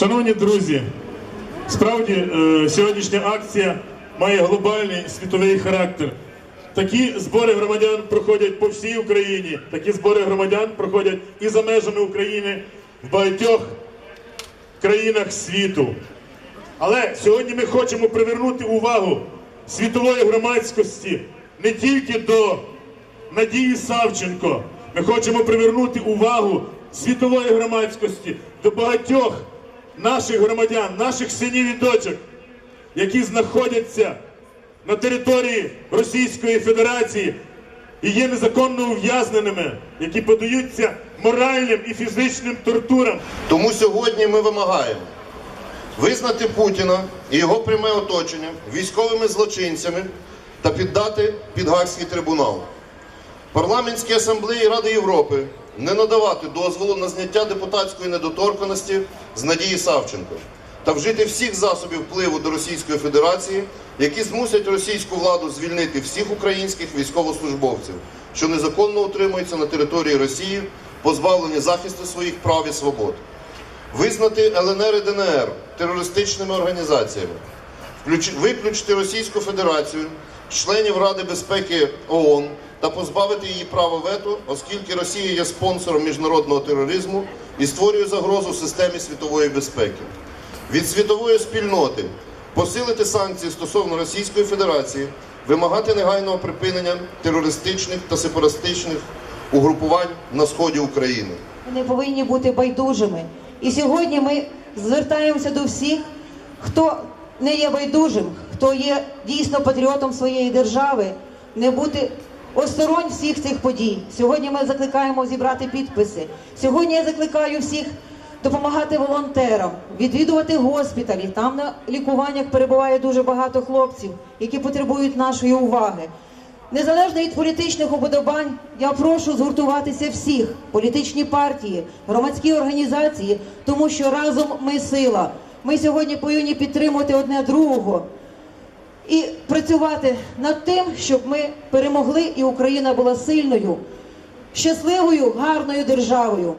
Шановні друзі, справді е, сьогоднішня акція має глобальний світовий характер. Такі збори громадян проходять по всій Україні. Такі збори громадян проходять і за межами України в багатьох країнах світу. Але сьогодні ми хочемо привернути увагу світової громадськості не тільки до Надії Савченко. Ми хочемо привернути увагу світової громадськості до багатьох наших громадян, наших синів і дочок, які знаходяться на території Російської Федерації і є незаконно ув'язненими, які подаються моральним і фізичним тортурам. Тому сьогодні ми вимагаємо визнати Путіна і його пряме оточення військовими злочинцями та піддати під Гаагський трибунал. Парламентській асамблеї Ради Європи не надавати дозволу на зняття депутатської недоторканості з Надії Савченко та вжити всіх засобів впливу до Російської Федерації, які змусять російську владу звільнити всіх українських військовослужбовців, що незаконно утримуються на території Росії, позбавлені захисту своїх прав і свобод. Визнати ЛНР і ДНР терористичними організаціями, виключити Російську Федерацію, членів Ради безпеки ООН та позбавити її права вето, оскільки Росія є спонсором міжнародного тероризму і створює загрозу системі світової безпеки. Від світової спільноти посилити санкції стосовно Російської Федерації, вимагати негайного припинення терористичних та сепаратистичних угрупувань на сході України. Не повинні бути байдужими. І сьогодні ми звертаємося до всіх, хто не є байдужим, хто є дійсно патріотом своєї держави, не бути осторонь всіх цих подій. Сьогодні ми закликаємо зібрати підписи. Сьогодні я закликаю всіх допомагати волонтерам, відвідувати госпіталі. Там на лікуваннях перебуває дуже багато хлопців, які потребують нашої уваги. Незалежно від політичних уподобань, я прошу згуртуватися всіх політичні партії, громадські організації, тому що разом ми сила. Ми сьогодні повинні підтримувати одне другого і працювати над тим, щоб ми перемогли і Україна була сильною, щасливою, гарною державою.